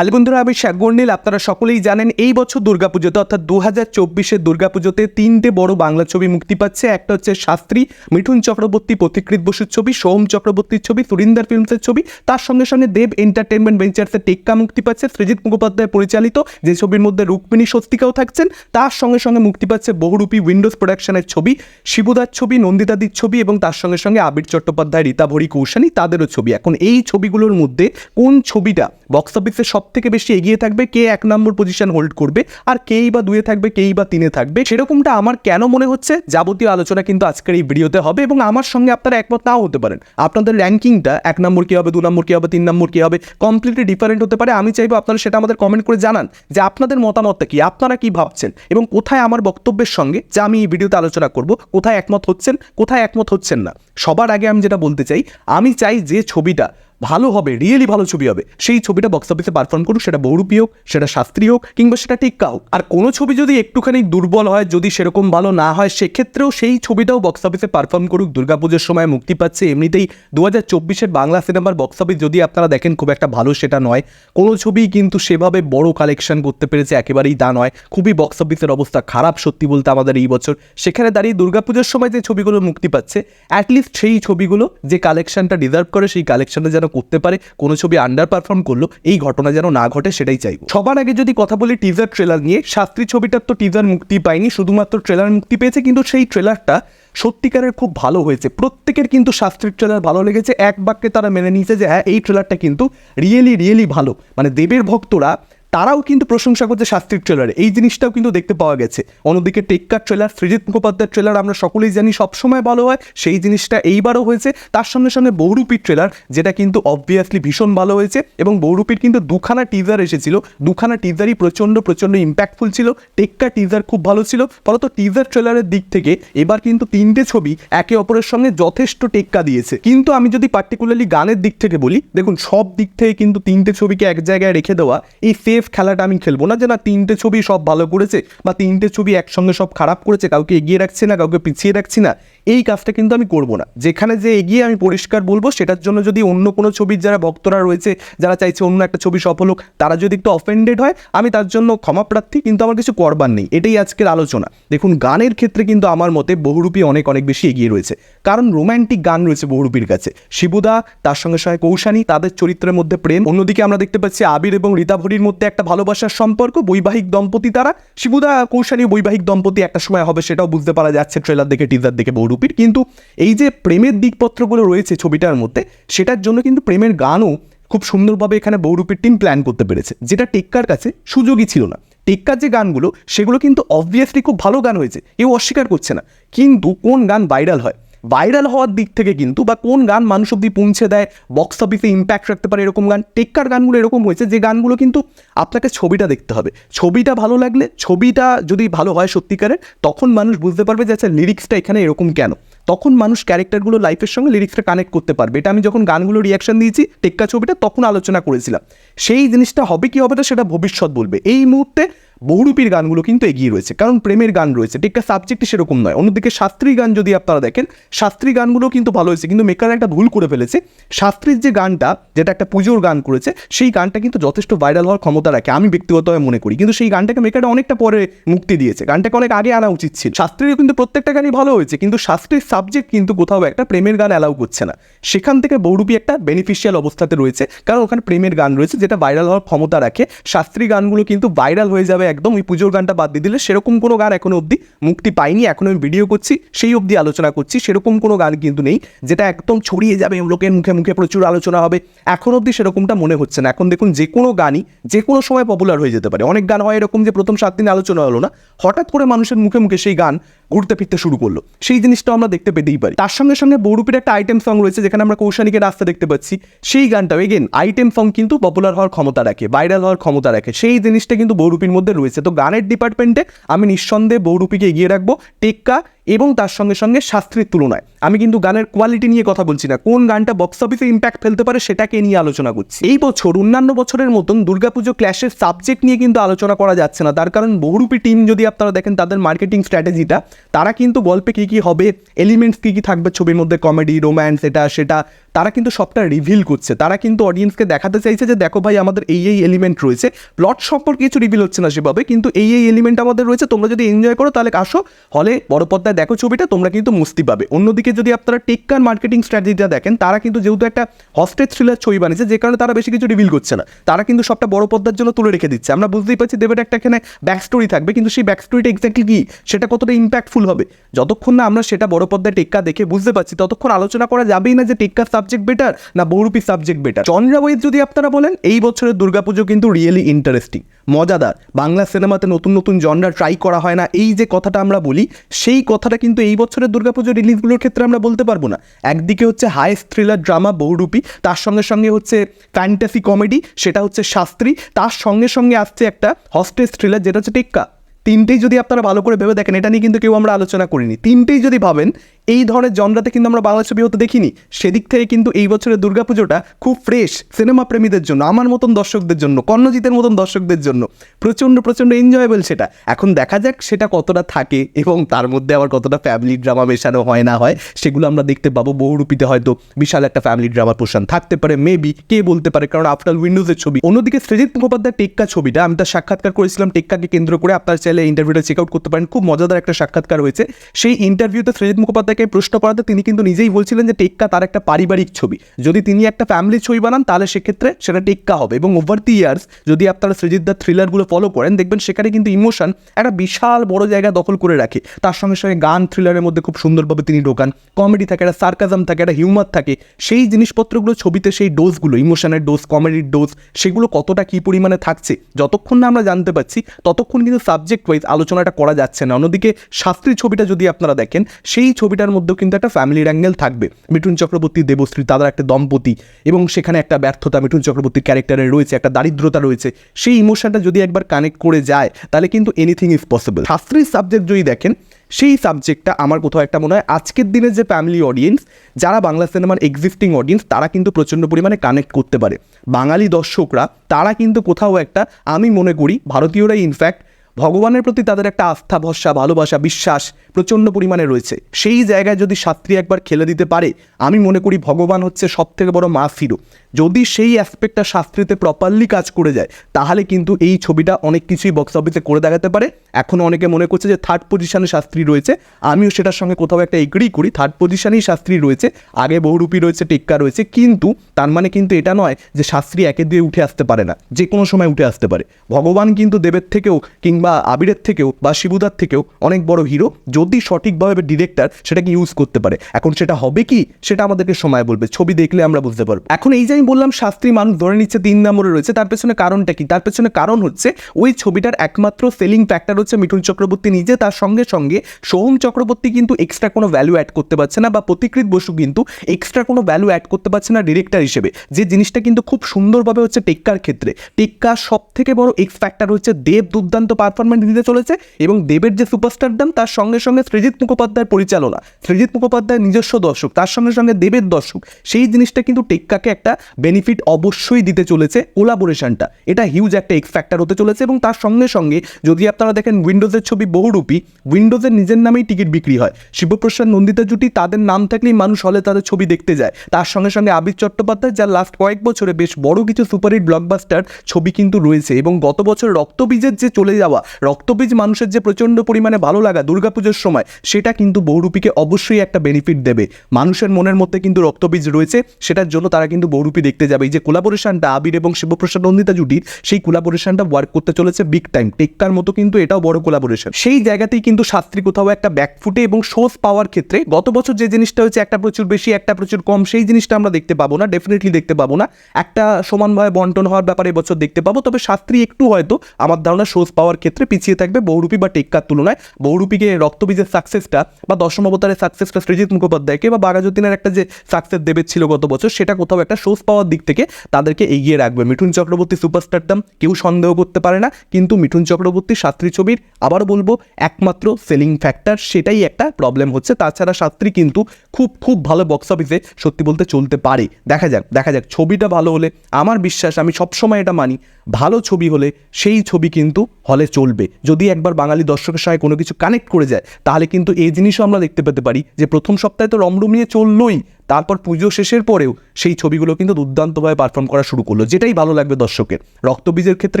আলি বন্ধুরা, আমি শাকবর্ণিল আপনারা সকলেই জানেন, এই বছর দুর্গাপুজোতে, অর্থাৎ দু হাজার চব্বিশের দুর্গাপুজোতে তিনটে বড় বাংলা ছবি মুক্তি পাচ্ছে। একটা হচ্ছে শাস্ত্রী, মিঠুন চক্রবর্তী পথিকৃত বসুর ছবি, সোম চক্রবর্তীর ছবি, সুরিন্দার ফিল্মসের ছবি। তার সঙ্গে সঙ্গে দেব এন্টারটেনমেন্ট ভেঞ্চার্সের টেক্কা মুক্তি পাচ্ছে সৃজিৎ মুখোপাধ্যায় পরিচালিত। যে ছবির মধ্যে রুক্মিণী স্বস্তিকাও থাকছেন। তার সঙ্গে সঙ্গে মুক্তি পাচ্ছে বহুরূপী উইন্ডোজ প্রোডাকশনের ছবি, শিবুদার ছবি, নন্দিতাদির ছবি এবং তার সঙ্গে সঙ্গে আবির চট্টোপাধ্যায় রীতা ভরি কৌশানী, তাদেরও ছবি। এখন এই ছবিগুলোর মধ্যে কোন ছবিটা বক্স অফিসে সব থেকে বেশি এগিয়ে থাকবে, কে এক নম্বর পজিশন হোল্ড করবে আর কেই বা দুয়ে থাকবে, কেই বা তিনে থাকবে, সেরকমটা আমার কেন মনে হচ্ছে যাবতীয় আলোচনা কিন্তু আজকের এই ভিডিওতে হবে এবং আমার সঙ্গে আপনারা একমত নাও হতে পারেন। আপনাদের র্যাঙ্কিংটা এক নম্বর কী হবে, দু নম্বর কী হবে, তিন নম্বর কী হবে কমপ্লিটলি ডিফারেন্ট হতে পারে। আমি চাইব আপনারা সেটা আমাদের কমেন্ট করে জানান যে আপনাদের মতামতটা কি, আপনারা কি ভাবছেন এবং কোথায় আমার বক্তব্যের সঙ্গে যা আমি এই ভিডিওতে আলোচনা করব, কোথায় একমত হচ্ছেন, কোথায় একমত হচ্ছেন না। সবার আগে আমি যেটা বলতে চাই, আমি চাই যে ছবিটা ভালো হবে রিয়েলি ভালো ছবি হবে। সেই ছবিটা বক্স অফিসে পারফর্ম করুক, সেটা বহুরূপী হোক, সেটা শাস্ত্রীয় হোক, কিংবা সেটা টিক্কা হোক আর কোনো ছবি যদি একটুখানি দুর্বল হয়, যদি সেরকম ভালো না হয়, সেক্ষেত্রেও সেই ছবিটাও বক্স অফিসে পারফর্ম করুক। দুর্গাপুজোর সময় মুক্তি পাচ্ছে এমনিতেই। দু হাজার চব্বিশের বাংলা সিনেমার বক্স অফিস যদি আপনারা দেখেন, খুব একটা ভালো সেটা নয়। কোনো ছবি কিন্তু সেভাবে বড় কালেকশন করতে পেরেছে, একেবারেই তা নয়। খুবই বক্স অফিসের অবস্থা খারাপ সত্যি বলতে আমাদের এই বছর। সেখানে দাঁড়িয়ে দুর্গাপুজোর সময় যে ছবিগুলো মুক্তি পাচ্ছে অ্যাটলিস্ট সেই ছবিগুলো যে কালেকশনটা ডিজার্ভ করে, সেই কালেকশনটা যেন করতে পারে, কোনো ছবি আন্ডার পারফর্ম করল, এই ঘটনা যেন না ঘটে সেটাই চাইব। সবার আগে যদি কথা বলি টিজার ট্রেলার নিয়ে, শাস্ত্রী ছবিটার তো টিজার মুক্তি পায়নি, শুধুমাত্র ট্রেলার মুক্তি পেয়েছে, কিন্তু সেই ট্রেলারটা সত্যিকারের খুব ভালো হয়েছে। প্রত্যেকের কিন্তু শাস্ত্রীর ট্রেলার ভালো লেগেছে, এক বাক্যে তারা মেনে নিয়েছে যে হ্যাঁ এই ট্রেলারটা কিন্তু রিয়েলি রিয়েলি ভালো। মানে দেবের ভক্তরা তারাও কিন্তু প্রশংসা করছে শাস্ত্রীর ট্রেলারে এই জিনিসটাও কিন্তু দেখতে পাওয়া গেছে। অন্যদিকে টেক্কার ট্রেলার সৃজিৎ মুখোপাধ্যায়ের ট্রেলার আমরা সকলেই জানি সবসময় ভালো হয়। সেই জিনিসটা এইবারও হয়েছে। তার সঙ্গে সঙ্গে বহুরূপীর ট্রেলার যেটা কিন্তু অবভিয়াসলি ভীষণ ভালো হয়েছে এবং বহুরূপীর কিন্তু দুখানা টিজার এসেছিল। দুখানা টিজারই প্রচণ্ড প্রচণ্ড ইম্প্যাক্টফুল ছিল। টেক্কা টিজার খুব ভালো ছিল। ফলত টিজার ট্রেলারের দিক থেকে এবার কিন্তু তিনটে ছবি একে অপরের সঙ্গে যথেষ্ট টেক্কা দিয়েছে। কিন্তু আমি যদি পার্টিকুলারলি গানের দিক থেকে বলি, দেখুন, সব দিক থেকে কিন্তু তিনটে ছবিকে এক জায়গায় রেখে দেওয়া এই সেফ খেলাটা আমি খেলব। না যে না তিনটে ছবি সব ভালো করেছে বা তিনটে ছবি একসঙ্গে সব খারাপ করেছে, কাউকে এগিয়ে রাখছে না, কাউকে পিছিয়ে রাখছি না এই কাজটা কিন্তু আমি করব না। যেখানে যে এগিয়ে আমি পরিষ্কার বলব, সেটার জন্য যদি অন্য কোনো ছবির যারা ভক্তরা রয়েছে, যারা চাইছে অন্য একটা ছবি সফল হোক, তারা যদি একটু অফেন্ডেড হয়, আমি তার জন্য ক্ষমা প্রার্থী, কিন্তু আমার কিছু করবার নেই। এটাই আজকের আলোচনা। দেখুন, গানের ক্ষেত্রে কিন্তু আমার মতে বহুরূপী অনেক অনেক বেশি এগিয়ে রয়েছে। কারণ রোম্যান্টিক গান রয়েছে বহুরূপীর কাছে। শিবুদা, তার সঙ্গে সঙ্গে কৌশানী, তাদের চরিত্রের মধ্যে প্রেম, অন্যদিকে আমরা দেখতে পাচ্ছি আবির এবং রীতা ভরির মধ্যে একটা ভালোবাসার সম্পর্ক, বৈবাহিক দম্পতি তারা। শিবুদা, কৌশানী বৈবাহিক দম্পতি একটা সময় হবে, সেটাও বুঝতে পারা যাচ্ছে ট্রেলার দেখে টিজার দেখে বহুরূপীর কিন্তু এই যে প্রেমের দিকপত্রগুলো রয়েছে ছবিটার মধ্যে, সেটার জন্য কিন্তু প্রেমের গানও খুব সুন্দরভাবে এখানে বহুরূপীর টিম প্ল্যান করতে পেরেছে। যেটা টেক্কার কাছে সুযোগই ছিল না। টেক্কার যে গানগুলো, সেগুলো কিন্তু অবভিয়াসলি খুব ভালো গান হয়েছে। কেউ অস্বীকার করছে না। কিন্তু কোন গান ভাইরাল হয়? ভাইরাল হওয়ার দিক থেকে কিন্তু বা কোন গান মানুষ অব্দি পৌঁছে দেয় বক্স অফিসে ইম্প্যাক্ট রাখতে পারে এরকম গান, টেক্কার গানগুলো এরকম হয়েছে যে গানগুলো কিন্তু আপনাকে ছবিটা দেখতে হবে। ছবিটা ভালো লাগলে, ছবিটা যদি ভালো হয় সত্যিকারের, তখন মানুষ বুঝতে পারবে যে আচ্ছা লিরিক্সটা এখানে এরকম কেন? তখন মানুষ ক্যারেক্টারগুলো লাইফের সঙ্গে লিরিক্সটা কানেক্ট করতে পারবে। এটা আমি যখন গানগুলো রিয়াকশন দিয়েছি, টেক্কা ছবিটা, তখন আলোচনা করেছিলাম। সেই জিনিসটা হবে কি হবে না, সেটা ভবিষ্যৎ বলবে। এই মুহূর্তে বহুরূপীর গানগুলো কিন্তু এগিয়ে রয়েছে। কারণ প্রেমের গান রয়েছে। টেক্কা সাবজেক্টই সেরকম নয়। অন্যদিকে শাস্ত্রীয় গান যদি আপনারা দেখেন শাস্ত্রীয় গানগুলো কিন্তু ভালো হয়েছে। কিন্তু মেকার একটা ভুল করে ফেলেছে। শাস্ত্রীর যে গানটা, যেটা একটা পুজোর গান করেছে, সেই গানটা কিন্তু যথেষ্ট ভাইরাল হওয়ার ক্ষমতা রাখে। আমি ব্যক্তিগতভাবে মনে করি। কিন্তু সেই গানটাকে মেকারটা অনেকটা পরে মুক্তি দিয়েছে। গানটাকে অনেক আগে আনা উচিত ছিল। শাস্ত্রীয় কিন্তু প্রত্যেকটা গানই ভালো হয়েছে। কিন্তু শাস্ত্রীর সাবজেক্ট কিন্তু কোথাও একটা প্রেমের গান অ্যালাউ করছে না। সেখান থেকে বহুরূপী একটা বেনিফিশিয়াল অবস্থাতে রয়েছে। কারণ ওখানে প্রেমের গান রয়েছে, যেটা ভাইরাল হওয়ার ক্ষমতা রাখে। শাস্ত্রীয় গানগুলো কিন্তু ভাইরাল হয়ে যাবে একদম ওই পুজোর গানটা বাদ দিয়ে দিলে সেরকম কোনো গান এখনও অবধি মুক্তি পাইনি, এখন আমি ভিডিও করছি, সেই অবধি আলোচনা করছি, সেরকম কোনো গান কিন্তু নেই, যেটা একদম ছড়িয়ে যাবে, লোকের মুখে মুখে প্রচুর আলোচনা হবে, এখন অবধি সেরকমটা মনে হচ্ছে না। এখন দেখুন, যে কোনো গানই, যে কোনো সময় পপুলার হয়ে যেতে পারে। অনেক গান হয় এরকম যে প্রথম সাত দিন আলোচনা হলো না, হঠাৎ করে মানুষের মুখে মুখে সেই গান ঘুরতে ফিরতে শুরু করল। সেই জিনিসটা আমরা দেখতে পেতেই পারি। তার সঙ্গে সঙ্গে বৌরূপের একটা আইটেম সং রয়েছে, যেখানে আমরা কৌশানীকে রাস্তা দেখতে পাচ্ছি। সেই গানটাও এগেন আইটেম সং কিন্তু পপুলার হওয়ার ক্ষমতা রাখে ভাইরাল হওয়ার ক্ষমতা রাখে। সেই জিনিসটা কিন্তু বৌরূপীর মধ্যে রয়েছে। তো গানের ডিপার্টমেন্টে আমি নিঃসন্দেহে বৌরূপীকে এগিয়ে রাখব। টেক্কা এবং তার সঙ্গে সঙ্গে শাস্ত্রীর তুলনায়। আমি কিন্তু গানের কোয়ালিটি নিয়ে কথা বলছি না। কোন গানটা বক্স অফিসে ইম্প্যাক্ট ফেলতে পারে সেটাকে নিয়ে আলোচনা করছি। এই বছর, অন্যান্য বছরের মতন দুর্গাপুজো ক্ল্যাশের সাবজেক্ট নিয়ে কিন্তু আলোচনা করা যাচ্ছে না। তার কারণ বহুরূপী টিম যদি আপনারা দেখেন, তাদের মার্কেটিং স্ট্র্যাটেজিটা তারা কিন্তু গল্পে কী কী হবে এলিমেন্টস কী কী থাকবে ছবির মধ্যে কমেডি রোম্যান্স এটা, সেটা, তারা কিন্তু সবটা রিভিল করছে। তারা কিন্তু অডিয়েন্সকে দেখাতে চাইছে যে, দেখো ভাই, আমাদের এই এই এলিমেন্ট রয়েছে। প্লট সম্পর্কে কিছু রিভিল হচ্ছে না সেভাবে, কিন্তু এই এই এলিমেন্ট আমাদের রয়েছে। তোমরা যদি এনজয় করো, তাহলে আসো হলে বড় পর্দায় দেখো ছবিটা, তোমরা কিন্তু মুস্তি পাবে। অন্যদিকে যদি আপনারা টেক্কার মার্কেটিং স্ট্র্যাটেজিটা দেখেন, তারা কিন্তু যেহেতু একটা হস্টেজ থ্রিলার ছবি বানিয়েছে, যে কারণে তারা বেশি কিছু রিভিল করছে না। তারা কিন্তু সবটা বড় পর্দার জন্য তুলে রেখে দিচ্ছে। আমরা বুঝতেই পারছি দেবের একটা এখানে ব্যাক স্টোরি থাকবে, কিন্তু সেই ব্যাক স্টোরিটা এক্স্যাক্টলি কী? সেটা কতটা ইম্প্যাক্টফুল হবে? যতক্ষণ না আমরা সেটা বড় পর্দায় টেক্কা দেখে বুঝতে পারছি, ততক্ষণ আলোচনা করা যাবেই না যে টেক্কার সাবজেক্ট বেটার না Bohurupi subject better Chandra wise যদি আপনারা বলেন, এই বছরের দুর্গাপুজো কিন্তু রিয়েলি ইন্টারেস্টিং মজাদার। বাংলা সিনেমাতে নতুন নতুন জনরা ট্রাই করা হয় না। এই যে কথাটা আমরা বলি, সেই কথাটা কিন্তু এই বছরের দুর্গাপুজো রিলিজগুলোর ক্ষেত্রে আমরা বলতে পারব না। একদিকে হচ্ছে হায়েস্ট থ্রিলার ড্রামা বহুরূপী, তার সঙ্গে সঙ্গে হচ্ছে ফ্যান্টাসি কমেডি সেটা হচ্ছে শাস্ত্রী, তার সঙ্গে সঙ্গে আসছে একটা হস্টেজ থ্রিলার যেটা হচ্ছে টেক্কা। তিনটেই যদি আপনারা ভালো করে ভেবে দেখেন, এটা নিয়ে কিন্তু কেউ আমরা আলোচনা করিনি। তিনটেই যদি ভাবেন এই ধরনের জনরাতে কিন্তু আমরা বাংলা ছবি হতে দেখিনি। সেদিক থেকে কিন্তু এই বছরের দুর্গাপুজোটা খুব ফ্রেশ সিনেমা প্রেমীদের জন্য, আমার মতন দর্শকদের জন্য, কর্ণজিতের মতন দর্শকদের জন্য। প্রচণ্ড প্রচণ্ড এনজয়েবল সেটা। এখন দেখা যাক সেটা কতটা থাকে এবং তার মধ্যে আবার কতটা ফ্যামিলি ড্রামা মেশানো হয় না হয়, সেগুলো আমরা দেখতে পাবো। বহুরূপীতে হয়তো বিশাল একটা ফ্যামিলি ড্রামা পোষণ থাকতে পারে মেবি কে বলতে পারে? কারণ আফটার উইন্ডোজের ছবি। অন্যদিকে সৃজিৎ মুখোপাধ্যায় টেক্কা ছবিটা, আমি তার সাক্ষাৎকার করেছিলাম টেক্কাকে কেন্দ্র করে, আপনার চাইলে ইন্টারভিউটা চেক আউট করতে পারেন। খুব মজাদার একটা সাক্ষাৎকার হয়েছে। সেই ইন্টারভিউতে সৃজিৎ মুখোপাধ্যায়কে প্রশ্ন করাতে তিনি কিন্তু নিজেই বলছিলেন যে টেক্কা তার একটা পারিবারিক ছবি। যদি তিনি একটা ফ্যামিলি ছবি বানান, তাহলে সেক্ষেত্রে সেটা টেক্কা হবে এবং ওভার দি ইয়ার্স যদি আপনারা সৃজিৎ দার থ্রিলারগুলো ফলো করেন, দেখবেন সেখানে কিন্তু ইমোশন একটা বিশাল বড় জায়গা দখল করে রাখে। তার সঙ্গে সঙ্গে গান থ্রিলারের মধ্যে খুব সুন্দরভাবে তিনি ঢোকান। কমেডি থাকে, একটা সার্কাজম থাকে, একটা হিউমার থাকে। সেই জিনিসপত্রগুলো ছবিতে সেই ডোজগুলো ইমোশনের ডোজ কমেডির ডোজ সেগুলো কতটা কী পরিমাণে থাকছে, যতক্ষণ না আমরা জানতে পারছি, ততক্ষণ কিন্তু সাবজেক্ট ওয়াইজ আলোচনাটা করা যাচ্ছে না। অন্যদিকে শাস্ত্রী ছবিটা যদি আপনারা দেখেন, সেই ছবিটার মধ্যেও কিন্তু একটা ফ্যামিলির অ্যাঙ্গেল থাকবে। মিঠুন চক্রবর্তী, দেবশ্রী তাদের একটা দম্পতি এবং সেখানে একটা ব্যর্থতা মিঠুন চক্রবর্তীর ক্যারেক্টারে রয়েছে, একটা দারিদ্রতা রয়েছে। সেই ইমোশনটা যদি একবার কানেক্ট করে যায়, তাহলে কিন্তু এনিথিং ইজ পসিবল শাস্ত্রীর সাবজেক্ট যদি দেখেন, সেই সাবজেক্টটা আমার কোথাও একটা মনে হয় আজকের দিনের যে ফ্যামিলি অডিয়েন্স যারা বাংলা সিনেমার এক্সিস্টিং অডিয়েন্স তারা কিন্তু প্রচণ্ড পরিমাণে কানেক্ট করতে পারে। বাঙালি দর্শকরা, তারা কিন্তু কোথাও একটা, আমি মনে করি, ভারতীয়রাই ইনফ্যাক্ট ভগবানের প্রতি তাদের একটা আস্থা, ভরসা, ভালোবাসা, বিশ্বাস প্রচণ্ড পরিমাণে রয়েছে। সেই জায়গায় যদি শাস্ত্রী একবার খেলে দিতে পারে, আমি মনে করি ভগবান হচ্ছে সব থেকে বড় মা ফিরো। যদি সেই অ্যাসপেক্টটা শাস্ত্রীতে প্রপারলি কাজ করে যায়, তাহলে কিন্তু এই ছবিটা অনেক কিছুই বক্স অফিসে করে দেখাতে পারে। এখনও অনেকে মনে করছে যে থার্ড পজিশনে শাস্ত্রী রয়েছে। আমিও সেটার সঙ্গে কোথাও একটা এগ্রি করি থার্ড পজিশনেই শাস্ত্রী রয়েছে। আগে বহুরূপী রয়েছে, টেক্কা রয়েছে, কিন্তু তার মানে কিন্তু এটা নয় যে শাস্ত্রী একে দিয়ে উঠে আসতে পারে না, যে কোনো সময় উঠে আসতে পারে। ভগবান কিন্তু দেবের থেকেও কিংবা আবিরের থেকেও বা শিবুদার থেকেও অনেক বড় হিরো যদি সঠিকভাবে ডিরেক্টর সেটাকে ইউজ করতে পারে। এখন সেটা হবে কি? সেটা আমাদেরকে সময় বলবে। ছবি দেখলে আমরা বুঝতে পারব। এখন এই যে আমি বললাম শাস্ত্রী মানুষ ধরে নিচ্ছে তিন নম্বরে রয়েছে, তার পেছনে কারণটা কি? তার পেছনে কারণ হচ্ছে ওই ছবিটার একমাত্র সেলিং ফ্যাক্টর হচ্ছে মিঠুন চক্রবর্তী নিজে। তার সঙ্গে সঙ্গে সোহম চক্রবর্তী কিন্তু এক্সট্রা কোনো ভ্যালু অ্যাড করতে পারছে না বা প্রতিকৃত বসু কিন্তু এক্সট্রা কোনো ভ্যালু অ্যাড করতে পারছে না ডিরেক্টর হিসেবে। যে জিনিসটা কিন্তু খুব সুন্দরভাবে হচ্ছে টেক্কার ক্ষেত্রে। টেক্কার সব থেকে বড় এক্স ফ্যাক্টর হচ্ছে দেব দুর্দান্ত পারফরমেন্স দিতে চলেছে এবং দেবের যে সুপারস্টার দাম তার সঙ্গে সঙ্গে সৃজিৎ মুখোপাধ্যায়ের পরিচালনা। সৃজিৎ মুখোপাধ্যায়ের নিজস্ব দর্শক, তার সঙ্গে সঙ্গে দেবের দর্শক। সেই জিনিসটা কিন্তু টেক্কাকে একটা বেনিফিট অবশ্যই দিতে চলেছে কোলাবোরেশনটা এটা হিউজ একটা এক্স ফ্যাক্টর হতে চলেছে এবং তার সঙ্গে সঙ্গে যদি আপনারা দেখেন উইন্ডোজের ছবি বহুরূপী উইন্ডোজের নিজের নামেই টিকিট বিক্রি হয়। শিবপ্রসাদ নন্দিতা জুটি, তাদের নাম থাকলেই মানুষ হলে তাদের ছবি দেখতে যায়। তার সঙ্গে সঙ্গে আবির চট্টোপাধ্যায়, যার লাস্ট কয়েক বছরে বেশ বড় কিছু সুপারহিট ব্লকবাস্টার ছবি কিন্তু রয়েছে এবং গত বছর রক্তবীজের যে চলে যাওয়া রক্তবীজ মানুষের যে প্রচণ্ড পরিমাণে ভালো লাগা দুর্গাপুজোর সময়, সেটা কিন্তু বহুরূপীকে অবশ্যই একটা বেনিফিট দেবে। মানুষের মনের মধ্যে কিন্তু রক্তবীজ রয়েছে, সেটার জন্য তারা কিন্তু বহুরূপী দেখতে যাবে। এই যে কোলাবোরেশনটা আবির এবং শিবপ্রসাদ নন্দিতা জুটির, সেই কোলাবোরেশনটা ওয়ার্ক করতে চলেছে বিগ টাইম টেক্কার মতো কিন্তু এটাও বড় কোলাবোরেশন সেই জায়গাতেই কিন্তু শাস্ত্রী কোথাও একটা ব্যাকফুটে এবং সোর্স পাওয়ার ক্ষেত্রে গত বছর যে জিনিসটা হয়েছে একটা প্রচুর বেশি, একটা প্রচুর কম, সেই জিনিসটা আমরা দেখতে পাবো না ডেফিনেটলি দেখতে পাবো না। একটা সমানভাবে বন্টন হওয়ার ব্যাপারে এবছর দেখতে পাবো, তবে শাস্ত্রী একটু হয়তো আমার ধারণা সোর্স পাওয়ার ক্ষেত্রে পিছিয়ে থাকবে বহুরূপী বা টেক্কার তুলনায়। বহুরূপীকে রক্তবীজের সাকসেসটা বা দশম অবতারের সাকসেসটা সৃজিত মুখোপাধ্যায়কে বা বাঘাযতীনের একটা যে সাকসেস দেবের ছিল গত বছর, সেটা কোথাও একটা সোর্স পাওয়ার দিক থেকে তাদেরকে এগিয়ে রাখবে। মিঠুন চক্রবর্তী সুপারস্টারডাম কেউ সন্দেহ করতে পারে না, কিন্তু মিঠুন চক্রবর্তী শাস্ত্রী ছবির আবার বলব, একমাত্র সেলিং ফ্যাক্টর সেটাই একটা প্রবলেম হচ্ছে। তাছাড়া শাস্ত্রী কিন্তু খুব খুব ভালো বক্স অফিসে সত্যি বলতে চলতে পারে। দেখা যাক দেখা যাক, ছবিটা ভালো হলে, আমার বিশ্বাস, আমি সবসময় এটা মানি, ভালো ছবি হলে সেই ছবি কিন্তু হলে চলবে। যদি একবার বাঙালি দর্শকের সঙ্গে কোনো কিছু কানেক্ট করে যায়, তাহলে কিন্তু এই জিনিসও আমরা দেখতে পেতে পারি যে প্রথম সপ্তাহে তো রমরম নিয়ে চললোই। তারপর পুজো শেষের পরেও সেই ছবিগুলো কিন্তু দুর্দান্তভাবে পারফর্ম করা শুরু করল, যেটাই ভালো লাগবে দর্শকের। রক্তবীজের ক্ষেত্রে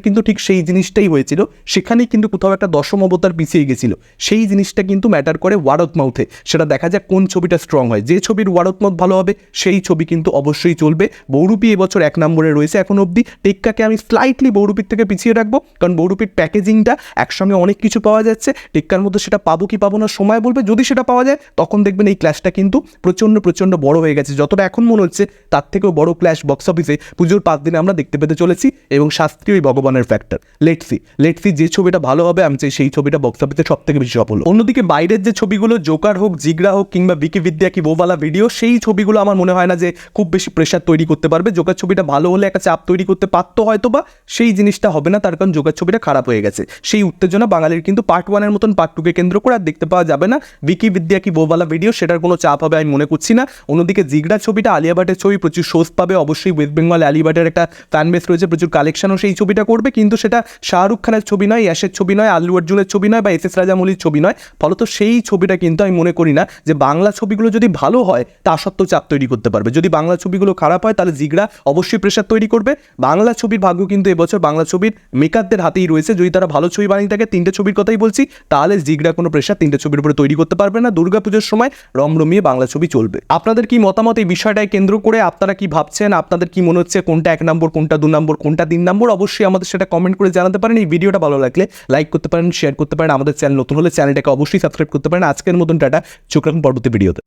কিন্তু ঠিক সেই জিনিসটাই হয়েছিল, সেখানেই কিন্তু কোথাও একটা দশম অবতার পিছিয়ে গেছিল। সেই জিনিসটা কিন্তু ম্যাটার করে ওয়ারত মাউথে সেটা দেখা যাক কোন ছবিটা স্ট্রং হয়। যে ছবির ওয়ারত মাউথ ভালো হবে, সেই ছবি কিন্তু অবশ্যই চলবে। বৌরূপী এবছর এক নম্বরে রয়েছে এখন অবধি। টেক্কাকে আমি স্লাইটলি বৌরূপীর থেকে পিছিয়ে রাখব, কারণ বৌরূপীর প্যাকেজিংটা একসঙ্গে অনেক কিছু পাওয়া যাচ্ছে। টেক্কার মধ্যে সেটা পাবো কি পাবো না সময় বলবে, যদি সেটা পাওয়া যায়, তখন দেখবেন এই ক্লাসটা কিন্তু প্রচণ্ড প্রচণ্ড বড় হয়ে গেছে। যতটা এখন মনে হচ্ছে, তার থেকেও বড় ক্ল্যাশ বক্স অফিসে পুজোর পাঁচ দিনে আমরা দেখতে পেতে চলেছি এবং শাস্ত্রীয় ভগবানের ফ্যাক্টর লেটসি লেটসি যে ছবিটা ভালো হবে, আমি চাই সেই ছবিটা বক্স অফিসে সব থেকে বেশি সফল অন্যদিকে বাইরের যে ছবিগুলো জোকার হোক জিগরা হোক, কিংবা বিকি বিদ্যা কি বোবালা ভিডিও সেই ছবিগুলো আমার মনে হয় না যে খুব বেশি প্রেশার তৈরি করতে পারবে। জোকার ছবিটা ভালো হলে একটা চাপ তৈরি করতে পারতো হয়তো বা সেই জিনিসটা হবে না, তার কারণ জোকার ছবিটা খারাপ হয়ে গেছে। সেই উত্তেজনা বাঙালির কিন্তু পার্ট ওয়ানের মতন পার্ট টুকে কেন্দ্র করে আর দেখতে পাওয়া যাবে না। বিকি বিদ্যা কি বোবালা ভিডিও সেটার কোনো চাপ হবে আমি মনে করছি না। অন্যদিকে জিগরা ছবিটা আলিয়া ভাটের ছবি প্রচুর শোজ পাবে। অবশ্যই ওয়েস্ট বেঙ্গল আলিয়া ভাটের একটা ফ্যান বেস রয়েছে, প্রচুর কালেকশনও সেই ছবিটা করবে। কিন্তু সেটা শাহরুখ খানের ছবি নয়, ইয়াসের ছবি নয় আল্লু অর্জুনের ছবি নয় বা এস এস রাজামৌলির ছবি নয়। ফলত সেই ছবিটা কিন্তু আমি মনে করি না যে বাংলা ছবিগুলো যদি ভালো হয়, তা সত্ত্বেও চাপ তৈরি করতে পারবে। যদি বাংলা ছবিগুলো খারাপ হয়, তাহলে জিগরা অবশ্যই প্রেশার তৈরি করবে। বাংলা ছবির ভাগ্য কিন্তু এবছর বাংলা ছবির মেকারদের হাতেই রয়েছে। যদি তারা ভালো ছবি বানিয়ে থাকে, তিনটে ছবির কথাই বলছি, তাহলে জিগরা কোনো প্রেশার তিনটে ছবির উপরে তৈরি করতে পারবে না। দুর্গাপুজোর সময় রমরমিয়ে বাংলা ছবি চলবে। আপনাদের কি মতামত এই বিষয়টায় কেন্দ্র করে? আপনারা কি ভাবছেন? আপনাদের কি মনে হচ্ছে কোনটা এক নম্বর, কোনটা দু নম্বর, কোনটা তিন নম্বর? অবশ্যই আমাদের সেটা কমেন্ট করে জানাতে পারেন। এই ভিডিওটা ভালো লাগলে লাইক করতে পারেন শেয়ার করতে পারেন। আমাদের চ্যানেল নতুন হলে চ্যানেলটাকে অবশ্যই সাবস্ক্রাইব করতে পারেন। আজকের মতন টাটা। চোখ রাখুন পরবর্তী ভিডিওতে